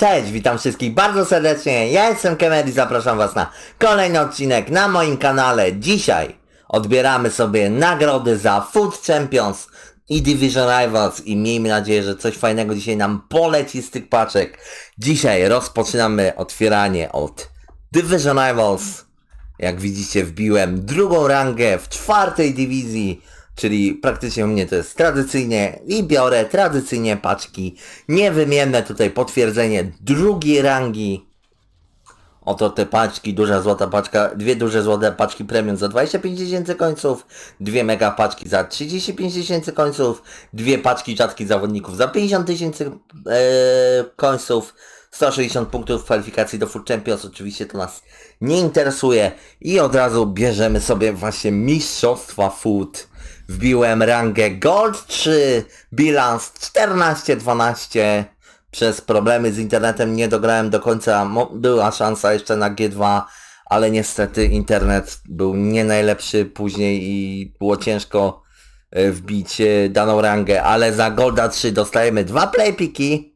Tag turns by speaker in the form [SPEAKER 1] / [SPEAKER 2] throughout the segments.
[SPEAKER 1] Cześć, witam wszystkich bardzo serdecznie. Ja jestem i zapraszam Was na kolejny odcinek na moim kanale. Dzisiaj odbieramy sobie nagrody za Food Champions i Division Rivals i miejmy nadzieję, że coś fajnego dzisiaj nam poleci z tych paczek. Dzisiaj rozpoczynamy otwieranie od Division Rivals. Jak widzicie wbiłem drugą rangę w czwartej dywizji, czyli praktycznie u mnie to jest tradycyjnie i biorę tradycyjnie paczki niewymienne, tutaj potwierdzenie drugiej rangi. Oto te paczki, duża złota paczka, dwie duże złote paczki premium za 25 tysięcy końców, dwie mega paczki za 35 tysięcy końców, dwie paczki rzadkich zawodników za 50 tysięcy e, końców, 160 punktów kwalifikacji do Food Champions, oczywiście to nas nie interesuje i od razu bierzemy sobie właśnie mistrzostwa Food. Wbiłem rangę Gold 3, bilans 14-12. Przez problemy z internetem nie dograłem do końca, była szansa jeszcze na G2, ale niestety internet był nie najlepszy później i było ciężko e, wbić e, daną rangę, ale za Golda 3 dostajemy dwa playpiki.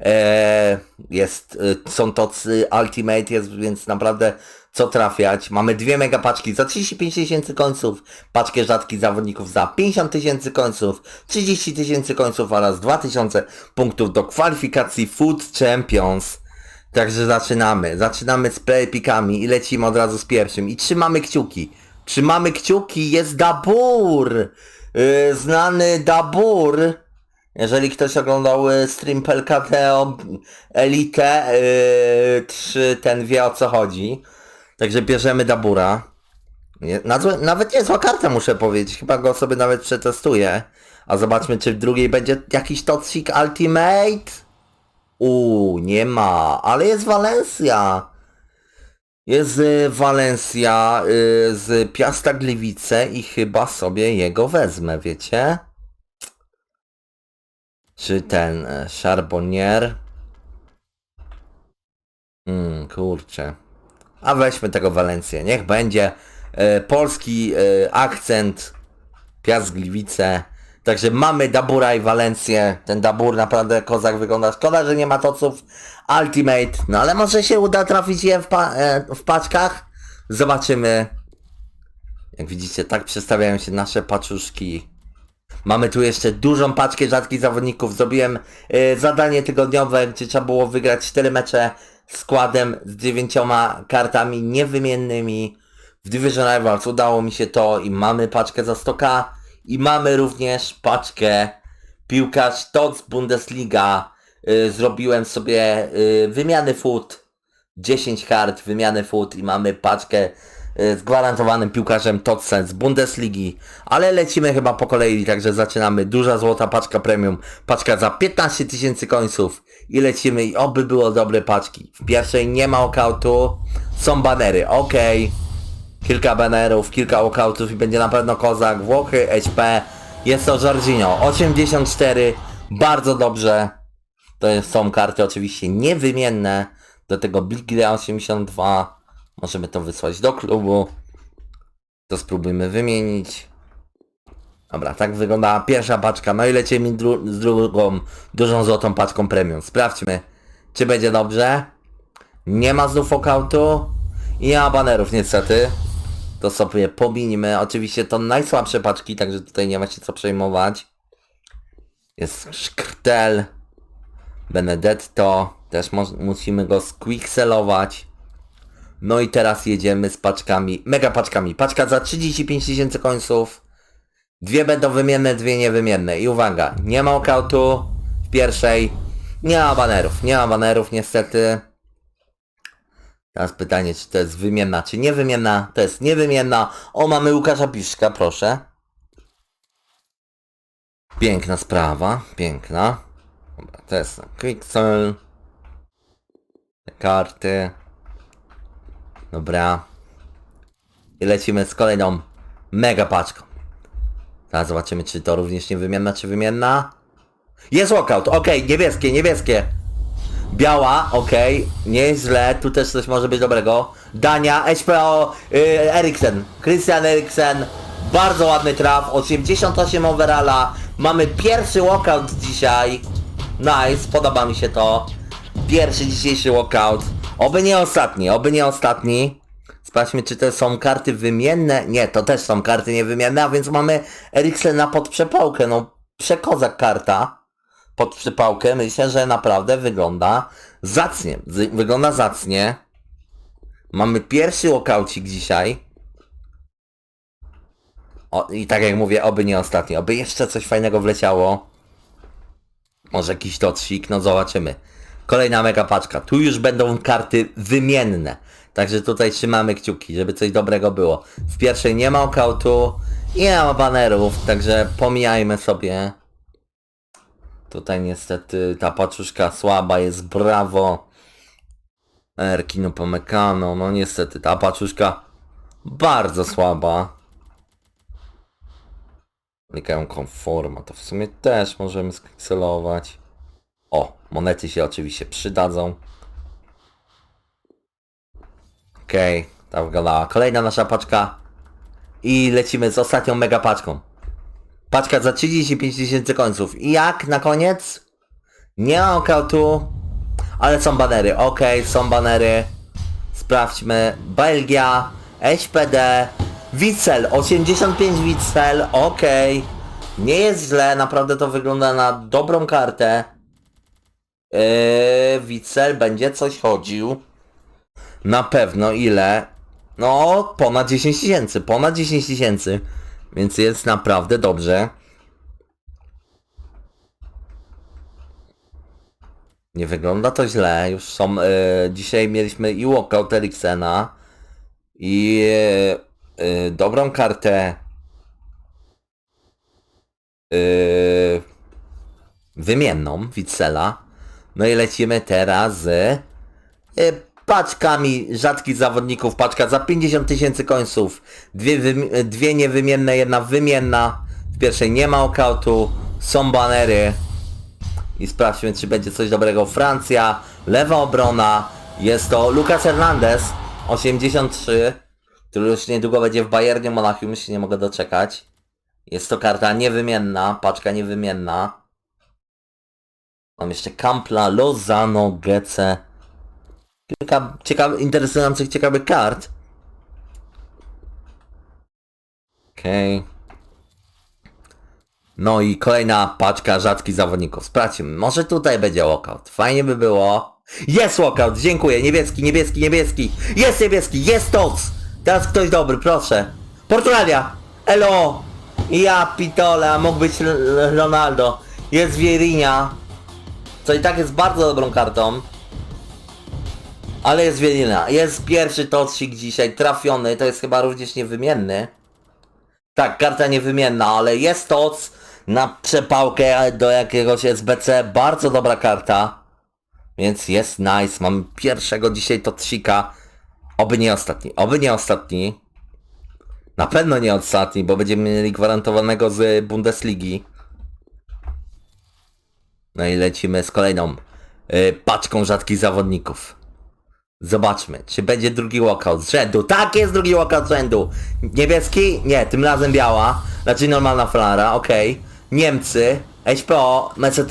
[SPEAKER 1] E, jest, e, są to Ultimate, jest więc naprawdę co trafiać. Mamy dwie mega paczki za 35 tysięcy końców, paczkę rzadkich zawodników za 50 tysięcy końców, 30 tysięcy końców oraz 2000 punktów do kwalifikacji Food Champions. Także zaczynamy. Zaczynamy z playpikami i lecimy od razu z pierwszym. I trzymamy kciuki. Trzymamy kciuki, jest Dabur! Yy, znany Dabur. Jeżeli ktoś oglądał y, stream PLKTO Elite yy, 3, ten wie o co chodzi. Także bierzemy Dabura. Nie, nawet niezła karta muszę powiedzieć, chyba go sobie nawet przetestuję. A zobaczmy czy w drugiej będzie jakiś Toxic Ultimate. Uuu, nie ma, ale jest Valencia. Jest y, Valencia y, z Piasta Gliwice i chyba sobie jego wezmę, wiecie? Czy ten e, Charbonnier? Hmm, kurczę. A weźmy tego Walencję. Niech będzie e, polski e, akcent, Piast Gliwice. Także mamy Dabura i Walencję. Ten Dabur naprawdę kozak wygląda. Szkoda, że nie ma toców Ultimate. No ale może się uda trafić je w, pa w paczkach. Zobaczymy. Jak widzicie, tak przedstawiają się nasze paczuszki. Mamy tu jeszcze dużą paczkę rzadkich zawodników. Zrobiłem e, zadanie tygodniowe, gdzie trzeba było wygrać 4 mecze składem z dziewięcioma kartami niewymiennymi. W Division Rivals udało mi się to i mamy paczkę za 100k i mamy również paczkę piłkarz TOC Bundesliga. E, zrobiłem sobie e, wymiany foot 10 kart wymiany foot i mamy paczkę y, z gwarantowanym piłkarzem Totsen z Bundesligi, ale lecimy chyba po kolei, także zaczynamy. Duża złota paczka premium, paczka za 15 tysięcy końców i lecimy i oby było dobre paczki. W pierwszej nie ma okautu, są banery, okej. Kilka banerów, kilka walkoutów i będzie na pewno kozak, Włochy, HP, jest to Jorginho, 84, bardzo dobrze. To są karty oczywiście niewymienne. Do tego Big 82. Możemy to wysłać do klubu. To spróbujmy wymienić. Dobra, tak wygląda pierwsza paczka. No i lecimy dru z drugą dużą złotą paczką premium. Sprawdźmy, czy będzie dobrze. Nie ma znów okautu. I nie ma banerów niestety. To sobie pominimy. Oczywiście to najsłabsze paczki, także tutaj nie ma się co przejmować. Jest szkrtel. Benedetto. Też musimy go squickselować. No i teraz jedziemy z paczkami, mega paczkami. Paczka za 35 tysięcy końców. Dwie będą wymienne, dwie niewymienne. I uwaga, nie ma okautu w pierwszej. Nie ma banerów, nie ma banerów niestety. Teraz pytanie, czy to jest wymienna, czy niewymienna. To jest niewymienna. O, mamy Łukasza Piszka, proszę. Piękna sprawa, piękna. To jest Quicksell. Te karty. Dobra. I lecimy z kolejną mega paczką. Teraz zobaczymy, czy to również niewymienna, czy wymienna. Jest walkout, okej, niebieskie, niebieskie. Biała, okej, nie jest źle, tu też coś może być dobrego. Dania, HPO, yy, Eriksen, Christian Eriksen, bardzo ładny traf, 88 overalla, mamy pierwszy walkout dzisiaj. Nice, podoba mi się to. pierwszy dzisiejszy walkout. Oby nie ostatni, oby nie ostatni. Sprawdźmy, czy to są karty wymienne. Nie, to też są karty niewymienne, a więc mamy Eriksen na podprzepałkę. No, przekozak karta pod przypałkę. Myślę, że naprawdę wygląda zacnie. Wygląda zacnie. Mamy pierwszy walkoucik dzisiaj. O, i tak jak mówię, oby nie ostatni. Oby jeszcze coś fajnego wleciało. Może jakiś totsik, no zobaczymy. Kolejna mega paczka. Tu już będą karty wymienne. Także tutaj trzymamy kciuki, żeby coś dobrego było. W pierwszej nie ma okautu nie ma banerów, także pomijajmy sobie. Tutaj niestety ta paczuszka słaba jest, brawo. Erkinu Pomekano, no niestety ta paczuszka bardzo słaba. Klikają konforma, to w sumie też możemy sklikselować. Monety się oczywiście przydadzą. Okej, okay, ta wyglądała. Kolejna nasza paczka. I lecimy z ostatnią mega paczką. Paczka za 35 tysięcy końców. I jak na koniec? Nie ma okautu, ale są banery. Okej, są banery. Sprawdźmy. Belgia, SPD, Witzel, 85 Witzel, okej. Nie jest źle, naprawdę to wygląda na dobrą kartę. Yy, Witzel będzie coś chodził. Na pewno ile? No, ponad 10 tysięcy, ponad 10 tysięcy. Więc jest naprawdę dobrze. Nie wygląda to źle, już są, e, dzisiaj mieliśmy i walkout Eriksena i e, e, dobrą kartę e, wymienną Witzela. No i lecimy teraz z e, paczkami rzadkich zawodników, paczka za 50 tysięcy końców, dwie, dwie niewymienne, jedna wymienna, w pierwszej nie ma okautu, są banery, i sprawdźmy, czy będzie coś dobrego. Francja, lewa obrona, jest to Lucas Hernandez, 83, który już niedługo będzie w Bayernie Monachium, się nie mogę doczekać. Jest to karta niewymienna, paczka niewymienna. Mam jeszcze Kampla, Lozano, Gece. Kilka ciekawych, interesujących, ciekawych kart. Okej. No i kolejna paczka rzadkich zawodników. Sprawdźmy, może tutaj będzie walkout. Fajnie by było. Jest walkout, dziękuję. Niebieski, niebieski, niebieski. Jest niebieski, jest Tots. Teraz ktoś dobry, proszę. Portugalia. Elo. Ja pitole, a mógł być Ronaldo. Jest Vieirinha. Co i tak jest bardzo dobrą kartą. Ale jest Vieirinha. Jest pierwszy totsik dzisiaj, trafiony. To jest chyba również niewymienny. Tak, karta niewymienna, ale jest to na przepałkę do jakiegoś SBC. Bardzo dobra karta. Więc jest nice. Mam pierwszego dzisiaj totsika. Oby nie ostatni. Oby nie ostatni. Na pewno nie ostatni, bo będziemy mieli gwarantowanego z Bundesligi. No i lecimy z kolejną y, paczką rzadkich zawodników. Zobaczmy, czy będzie drugi walkout z rzędu. Tak, jest drugi walkout z rzędu. Niebieski? Nie, tym razem biała. Znaczy normalna flara, okej. Niemcy, HPO, Mesut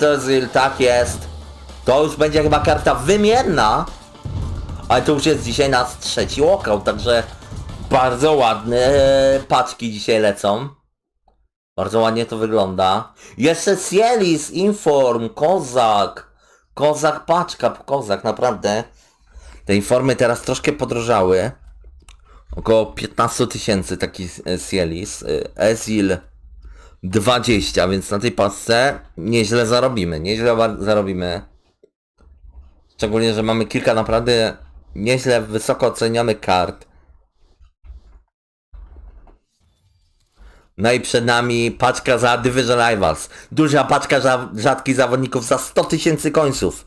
[SPEAKER 1] Özil. Tak jest. To już będzie chyba karta wymienna. Ale to już jest dzisiaj nasz trzeci walkout, także bardzo ładne e, paczki dzisiaj lecą. Bardzo ładnie to wygląda. Jeszcze Cielis, Inform, Kozak. Kozak, paczka, kozak, naprawdę. Te informy teraz troszkę podrożały. Około 15 tysięcy taki Cielis. E, Ezil 20, więc na tej pasce nieźle zarobimy. Nieźle zarobimy. Szczególnie, że mamy kilka naprawdę nieźle wysoko ocenionych kart. No i przed nami paczka za Division Rivals. Duża paczka za rzadkich zawodników za 100 tysięcy końców.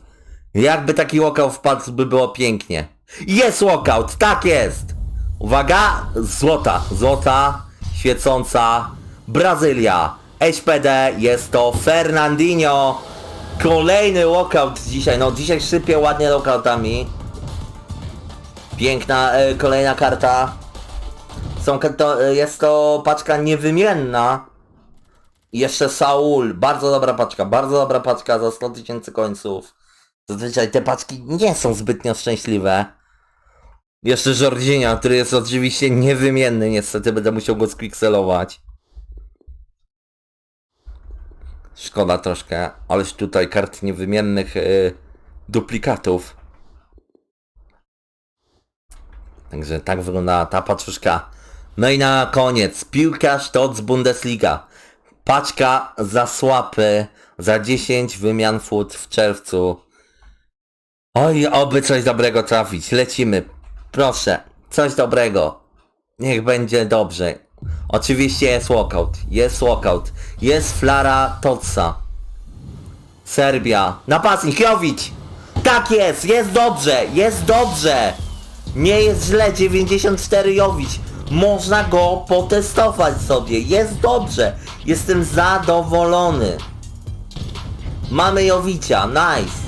[SPEAKER 1] Jakby taki walkout wpadł, by było pięknie. Jest walkout, tak jest! Uwaga, złota, złota, świecąca, Brazylia, HPD, jest to Fernandinho. Kolejny walkout dzisiaj, no dzisiaj sypie ładnie walkoutami. Piękna e, kolejna karta. Są, to, jest to paczka niewymienna. I jeszcze Saul, bardzo dobra paczka, bardzo dobra paczka za 100 tysięcy końców. Zazwyczaj te paczki nie są zbytnio szczęśliwe. Jeszcze Jordzienia, który jest oczywiście niewymienny, niestety będę musiał go skpikselować. Szkoda troszkę, ależ tutaj kart niewymiennych y, duplikatów. Także tak wygląda ta paczuszka. No i na koniec, piłkarz TOC Bundesliga. Paczka za słapy, za 10 wymian fut w czerwcu. Oj, oby coś dobrego trafić. Lecimy. Proszę, coś dobrego. Niech będzie dobrze. Oczywiście jest walkout. Jest walkout. Jest flara Totsa. Serbia. Napastnik Jovic. Tak jest, jest dobrze, jest dobrze. Nie jest źle, 94 Jovic. Można go potestować sobie. Jest dobrze. Jestem zadowolony. Mamy Jowicia, nice.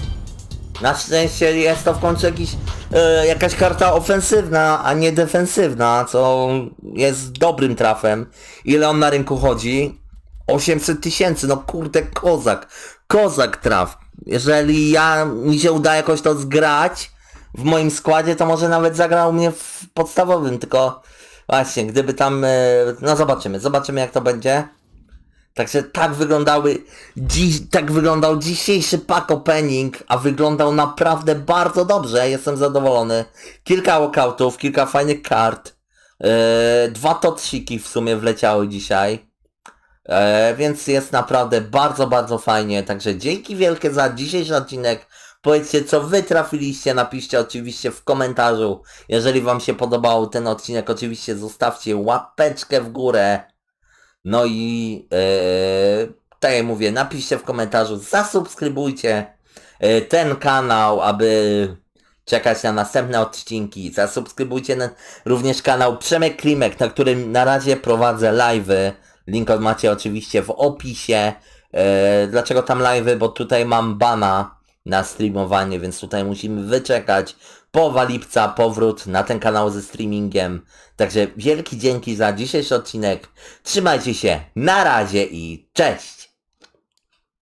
[SPEAKER 1] Na szczęście jest to w końcu jakiś, e, jakaś karta ofensywna, a nie defensywna, co jest dobrym trafem. Ile on na rynku chodzi? 800 tysięcy, no kurde, kozak. Kozak traf. Jeżeli ja, mi się uda jakoś to zgrać w moim składzie, to może nawet zagrał mnie w podstawowym, tylko właśnie, gdyby tam, e, no zobaczymy, zobaczymy jak to będzie. Także tak wyglądały, dziś, tak wyglądał dzisiejszy pack opening, a wyglądał naprawdę bardzo dobrze, jestem zadowolony. Kilka walkoutów, kilka fajnych kart, yy, dwa totsiki w sumie wleciały dzisiaj. E, więc jest naprawdę bardzo, bardzo fajnie. Także dzięki wielkie za dzisiejszy odcinek. Powiedzcie, co wy trafiliście, napiszcie oczywiście w komentarzu. Jeżeli wam się podobał ten odcinek, oczywiście zostawcie łapeczkę w górę. No i e, tak jak mówię, napiszcie w komentarzu, zasubskrybujcie e, ten kanał, aby czekać na następne odcinki. Zasubskrybujcie na, również kanał Przemek Klimek, na którym na razie prowadzę live'y. Link macie oczywiście w opisie. E, dlaczego tam live'y? Bo tutaj mam bana na streamowanie, więc tutaj musimy wyczekać połowa lipca powrót na ten kanał ze streamingiem. Także wielki dzięki za dzisiejszy odcinek. Trzymajcie się, na razie i cześć!